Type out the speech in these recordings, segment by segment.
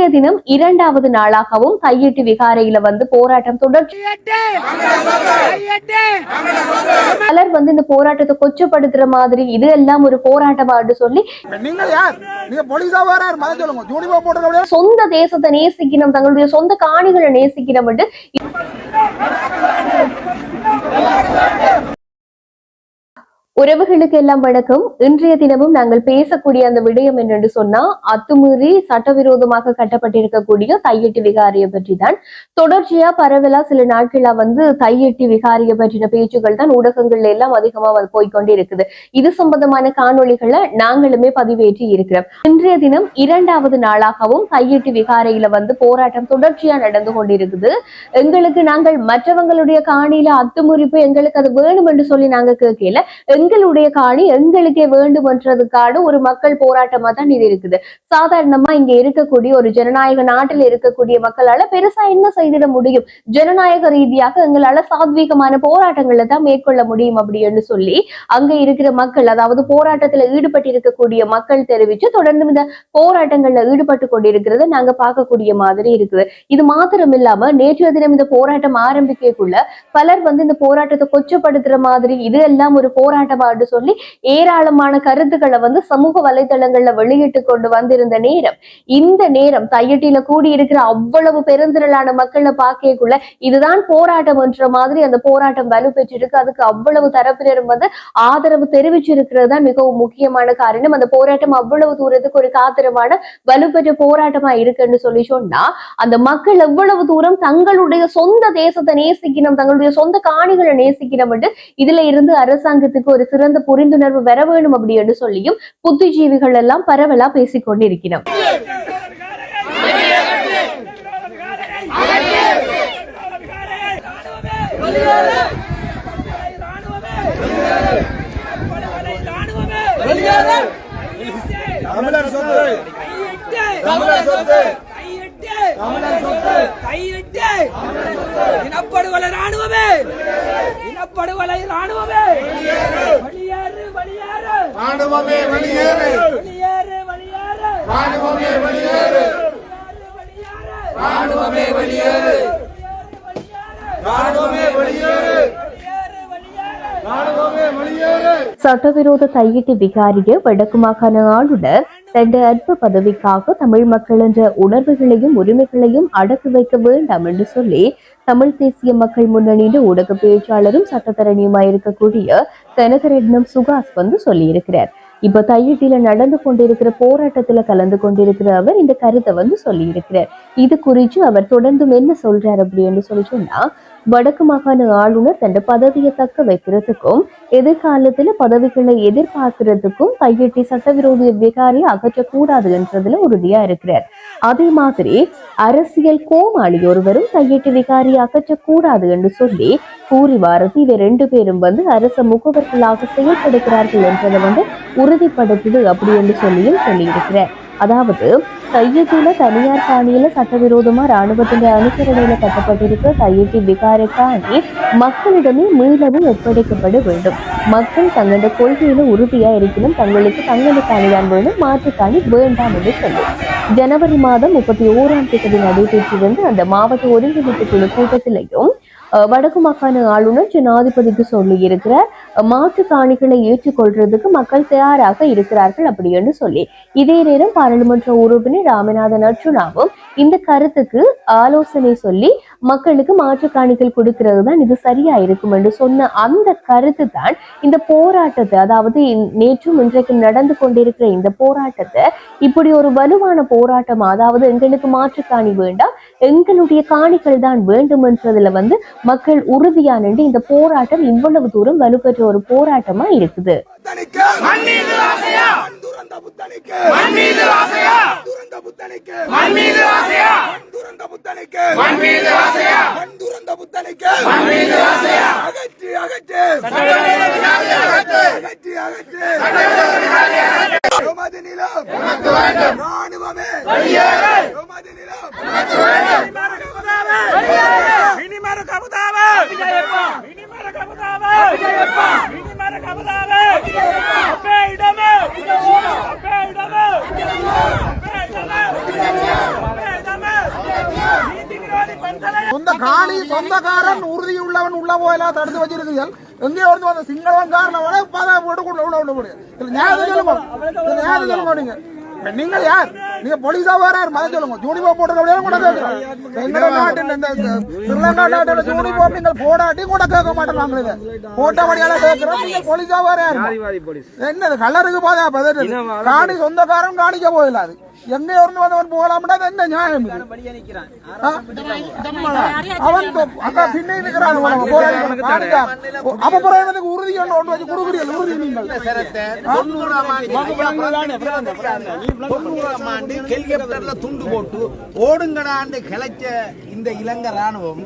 இன்றைய தினம் இரண்டாவது நாளாகவும் கையெட்டு விகாரையில வந்து போராட்டம் தொடர்ச்சி. பலர் வந்து இந்த போராட்டத்தை கொச்சப்படுத்துற மாதிரி இது எல்லாம் ஒரு போராட்டமான்னு சொல்லி சொந்த தேசத்தை நேசிக்கணும் தங்களுடைய சொந்த காணிகளை நேசிக்கணும் என்று உறவுகளுக்கு எல்லாம் வணக்கம். இன்றைய தினமும் நாங்கள் பேசக்கூடிய அந்த விடயம் என்னென்று சொன்னா அத்துமீறி சட்டவிரோதமாக கட்டப்பட்டிருக்கக்கூடிய தையெட்டி விகாரிய பற்றி தான் தொடர்ச்சியா பரவலா சில நாட்களா வந்து தையெட்டி விகாரிய பற்றின பேச்சுகள் தான் ஊடகங்கள்ல எல்லாம் அதிகமா வந்து போய்க்கொண்டே இருக்குது இது சம்பந்தமான காணொலிகளை நாங்களுமே பதிவேற்றி இருக்கிறோம். இன்றைய தினம் இரண்டாவது நாளாகவும் தையெட்டி விகாரையில வந்து போராட்டம் தொடர்ச்சியா நடந்து கொண்டிருக்குது. எங்களுக்கு நாங்கள் மற்றவங்களுடைய காணியில அத்துமுறிப்பு எங்களுக்கு அது வேணும் என்று சொல்லி நாங்க கேட்கல. எங்களுடைய காணி எங்களுக்கே வேண்டுமன்றதுக்கான ஒரு மக்கள் போராட்டமா தான் இது இருக்குது. சாதாரணமா இங்க இருக்கக்கூடிய ஒரு ஜனநாயக நாட்டில் இருக்கக்கூடிய மக்களால பெருசா என்ன செய்திட முடியும்? ஜனநாயக ரீதியாக எங்களால சாத்வீகமான போராட்டங்களை தான் மேற்கொள்ள முடியும் அப்படின்னு சொல்லி அங்க இருக்கிற மக்கள் அதாவது போராட்டத்துல ஈடுபட்டு இருக்கக்கூடிய மக்கள் தெரிவிச்சு தொடர்ந்து இந்த போராட்டங்கள்ல ஈடுபட்டு கொண்டிருக்கிறத நாங்க பார்க்கக்கூடிய மாதிரி இருக்குது. இது மாத்திரம் இல்லாம நேற்றைய தினம் இந்த போராட்டம் ஆரம்பிக்கக்குள்ள பலர் வந்து இந்த போராட்டத்தை கொச்சப்படுத்துற மாதிரி இது எல்லாம் ஒரு போராட்டம் வேண்டவாடு சொல்லி ஏராளமான கருத்துக்களை வந்து சமூக வலைதளங்கள்ல வெளியிட்டு கொண்டு வந்திருந்த நேரம். இந்த நேரம் தையட்டில கூடியிருக்கிற அவ்வளவு பெருந்திரளான மக்களை பார்க்கக்குள்ள இதுதான் போராட்டம் என்ற மாதிரி அந்த போராட்டம் வலுப்பெற்றிருக்கு அதுக்கு அவ்வளவு தரப்பினரும் வந்து ஆதரவு தெரிவிச்சிருக்கிறது தான் மிகவும் முக்கியமான காரணம். அந்த போராட்டம் அவ்வளவு தூரத்துக்கு ஒரு காத்திரமான வலுப்பெற்ற போராட்டமா இருக்குன்னு சொல்லி சொன்னா அந்த மக்கள் எவ்வளவு தூரம் தங்களுடைய சொந்த தேசத்தை நேசிக்கணும் தங்களுடைய சொந்த காணிகளை நேசிக்கணும் இதுல இருந்து அரசாங்கத்துக்கு ஒரு ஒரு சிறந்த புரிந்துணர்வு வர வேணும் அப்படின்னு சொல்லியும் புத்திஜீவிகள் எல்லாம் பரவலா பேசிக் கொண்டிருக்கிறோம். தமிழர் சொத்து. தமிழர் சொத்து இனப்படுகொலை ராணுவமே இனப்படுகொலை ராணுவமே ராணுவமே வெளியேறு. ராணுவமே வெளியேறு. ராணுவமே வெளியேறு. ராணுவமே வெளியேறு. ராணுவமே வெளியேறு. சட்டவிரோத தையிட்டு விகாரிய வடக்கு மாகாண ஆளுநர் தന്റെ அற்ப பதவிக்காக தமிழ் மக்கள் என்ற உணர்வுகளையும் உரிமைகளையும் அடக்கி வைக்க வேண்டாம் என்று சொல்லி தமிழ் தேசிய மக்கள் முன்னணியின் ஊடக பேச்சாளரும் சட்டத்தரணியுமாயிருக்கக்கூடிய கனகரட்னம் சுகாஸ் வந்து சொல்லியிருக்கிறார். இப்ப தையிட்டியில நடந்து கொண்டிருக்கிற போராட்டத்துல கலந்து கொண்டிருக்கிற அவர் இந்த கருத்தை வந்து சொல்லியிருக்கிறார். இது குறித்து அவர் தொடர்ந்தும் என்ன சொல்றார் அப்படின்னு சொல்லி சொன்னா வடக்கு மாகாண ஆளுநர் தன் பதவியை தக்க வைக்கிறதுக்கும் எதிர்காலத்துல பதவிகளை எதிர்பார்க்கிறதுக்கும் கையெட்டி சட்டவிரோத விகாரியை அகற்றக்கூடாது என்றதுல உறுதியா இருக்கிறார். அதே மாதிரி அரசியல் கோமாளி ஒருவரும் கையெட்டி விகாரியை அகற்றக்கூடாது என்று சொல்லி கூறி வாரது இவர் ரெண்டு பேரும் வந்து அரச முகவர்களாக செயல்படுகிறார்கள் என்றதை வந்து உறுதிப்படுத்துது அப்படி என்று சொல்லியும் சொல்லியிருக்கிறார். அதாவது கையெட்டில தனியார் காணியில சட்டவிரோதமா ராணுவத்தின் அனுசரணையில கட்டப்பட்டிருக்க கையெட்டி விகார காணி மக்களிடமே மீளவும் ஒப்படைக்கப்பட வேண்டும். மக்கள் தங்களோட கொள்கையில உறுதியா இருக்கணும் தங்களுக்கு தங்களது காணிதான் வேணும் மாற்று காணி வேண்டாம் என்று சொல்லும் ஜனவரி மாதம் முப்பத்தி ஓராம் தேதி நடைபெற்று வந்து அந்த மாவட்ட ஒருங்கிணைப்பு குழு கூட்டத்திலையும் வடக்கு மாகாண ஆளுநர் ஜனாதிபதிக்கு சொல்லி இருக்கிற மாற்று காணிகளை ஏற்றுக்கொள்றதுக்கு மக்கள் தயாராக இருக்கிறார்கள் அப்படின்னு சொல்லி. இதே நேரம் பாராளுமன்ற உறுப்பினர் ராமநாதன் அர்ஜுனாவும் இந்த கருத்துக்கு ஆலோசனை சொல்லி மக்களுக்கு மாற்று காணிகள் கொடுக்கிறது தான் இது சரியா இருக்கும் என்று சொன்ன அந்த கருத்து தான் இந்த போராட்டத்தை அதாவது நேற்றும் இன்றைக்கும் நடந்து கொண்டிருக்கிற இந்த போராட்டத்தை இப்படி ஒரு வலுவான போராட்டம் அதாவது எங்களுக்கு மாற்று காணி வேண்டாம் எங்களுடைய காணிகள் தான் வேண்டும் என்றதுல வந்து மக்கள் உறுதியா நின்று இந்த போராட்டம் இவ்வளவு தூரம் வலுப்பெற்ற ஒரு போராட்டமா இருக்குது. புத்தனிக்கு! சொந்த காணி சொந்தக்காரன் உறுதியுள்ளவன் உள்ள போயெல்லாம் தடுத்து வச்சிருக்கிறீர்கள். எங்கே வந்து வந்த காரணம் பாதுகாப்பு போட்டு உள்ள உள்ள உள்ள போடுங்க நியாயத்தை சொல்ல மாட்டீங்க நீங்கள் யார்? நீங்க போலீஸா வேற யார் மத சொல்லுங்க? யூனிஃபார்ம் போட்டு கூட கேட்கிறோம் எங்களோட நாட்டின் இந்த ஸ்ரீலங்கா நாட்டோட யூனிஃபார்ம் நீங்கள் போடாட்டி கூட கேட்க மாட்டோம் நாங்கள் இதை போட்டபடியால கேட்கிறோம். நீங்க போலீஸா வேற யார் என்னது கலருக்கு பாதா? பதறது. காணி சொந்தக்காரன் காணிக்க போயிடாது எங்க இருந்து வந்தவன் போகலாம்னா அது என்ன நியாயம்? அவன் அக்கா பின்னே இருக்கிறான் அவன் போராடி கொண்டு காணிக்கா. அப்ப பிறகு எனக்கு உறுதி ஒன்று ஒன்று வச்சு கொடுக்குறீர்கள் உறுதி நீங்கள். தொண்ணூறாம் ஆண்டு ஆண்டு ஹெலிகாப்டர்ல துண்டு போட்டு ஓடுங்கடாண்டு கிளைச்ச இந்த இலங்கை ராணுவம்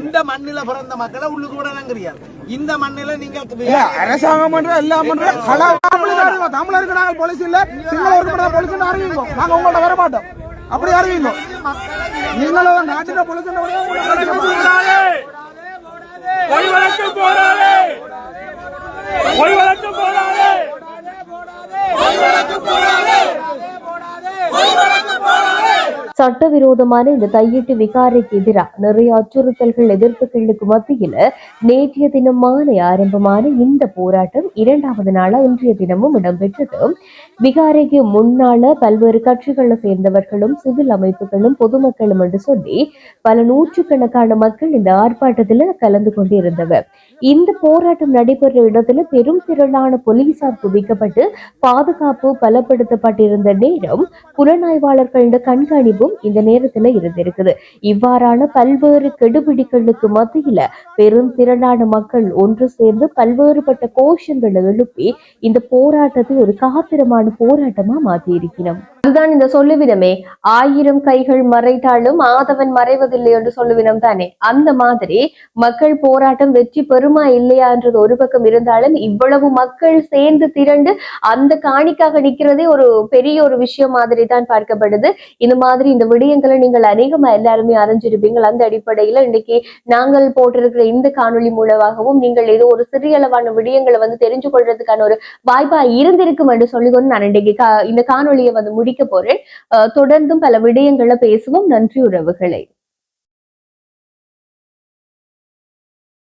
இந்த மண்ணில பிறந்த மக்களை உள்ளுக்கு விடலங்கிறீங்க இந்த மண்ணில நீங்க அரசாங்கம் பண்ற எல்லாம் பண்ற தமிழருக்கு நாங்கள் போலீஸ் இல்ல சிங்களவருக்கு போலீஸ் அறிவிங்க நாங்க உங்கள்ட்ட வர மாட்டோம் அப்படி அறிவிங்க நீங்களும் நாட்டின போலீஸ் பொய் வழக்கு போடாதே Bora, Bora! சட்டவிரோதமான இந்த தையீட்டு விகாரைக்கு எதிராக நிறைய அச்சுறுத்தல்கள் எதிர்ப்புகளுக்கு மத்தியில நேற்றைய தினம் மாலை ஆரம்பமான இந்த போராட்டம் இரண்டாவது நாளா இன்றைய தினமும் இடம்பெற்றது. விகாரைக்கு முன்னால பல்வேறு கட்சிகளை சேர்ந்தவர்களும் சிவில் அமைப்புகளும் பொதுமக்களும் என்று சொல்லி பல நூற்றுக்கணக்கான மக்கள் இந்த ஆர்ப்பாட்டத்தில் கலந்து கொண்டிருந்தவர். இந்த போராட்டம் நடைபெற்ற இடத்துல பெரும் திரளான போலீசார் குவிக்கப்பட்டு பாதுகாப்பு பலப்படுத்தப்பட்டிருந்த நேரம் புலனாய்வாளர்களின் கண்காணிப்பும் இந்த நேரத்துல இருந்திருக்குது இவ்வாறான பல்வேறு கெடுபிடிகளுக்கு மத்தியில பெரும் திரளான மக்கள் ஒன்று சேர்ந்து பல்வேறுபட்ட கோஷங்களை எழுப்பி இந்த போராட்டத்தை ஒரு காத்திரமான போராட்டமா மாற்றி இருக்கிறோம் அதுதான் இந்த சொல்லுவிதமே. ஆயிரம் கைகள் மறைத்தாலும் ஆதவன் மறைவதில்லை என்று சொல்லுவினம் தானே. அந்த மாதிரி மக்கள் போராட்டம் வெற்றி பெறுமா இல்லையான்றது ஒரு பக்கம் இருந்தாலும் இவ்வளவு மக்கள் சேர்ந்து திரண்டு அந்த காணிக்காக நிக்கிறதே ஒரு பெரிய ஒரு விஷயம் மாதிரி தான் பார்க்கப்படுது. இந்த மாதிரி இந்த விடயங்களை நீங்கள் அநேகமா எல்லாருமே அறிஞ்சிருப்பீங்கள் அந்த அடிப்படையில இன்னைக்கு நாங்கள் போட்டிருக்கிற இந்த காணொலி மூலமாகவும் நீங்கள் ஏதோ ஒரு சிறிய அளவான விடயங்களை வந்து தெரிஞ்சு கொள்றதுக்கான ஒரு வாய்ப்பா இருந்திருக்கும் என்று சொல்லிக்கொண்டு நான் இன்னைக்கு கா- இந்த காணொலியை வந்து முடிக்க போறேன். தொடர்ந்தும் பல விடயங்களை பேசுவோம். நன்றி உறவுகளை.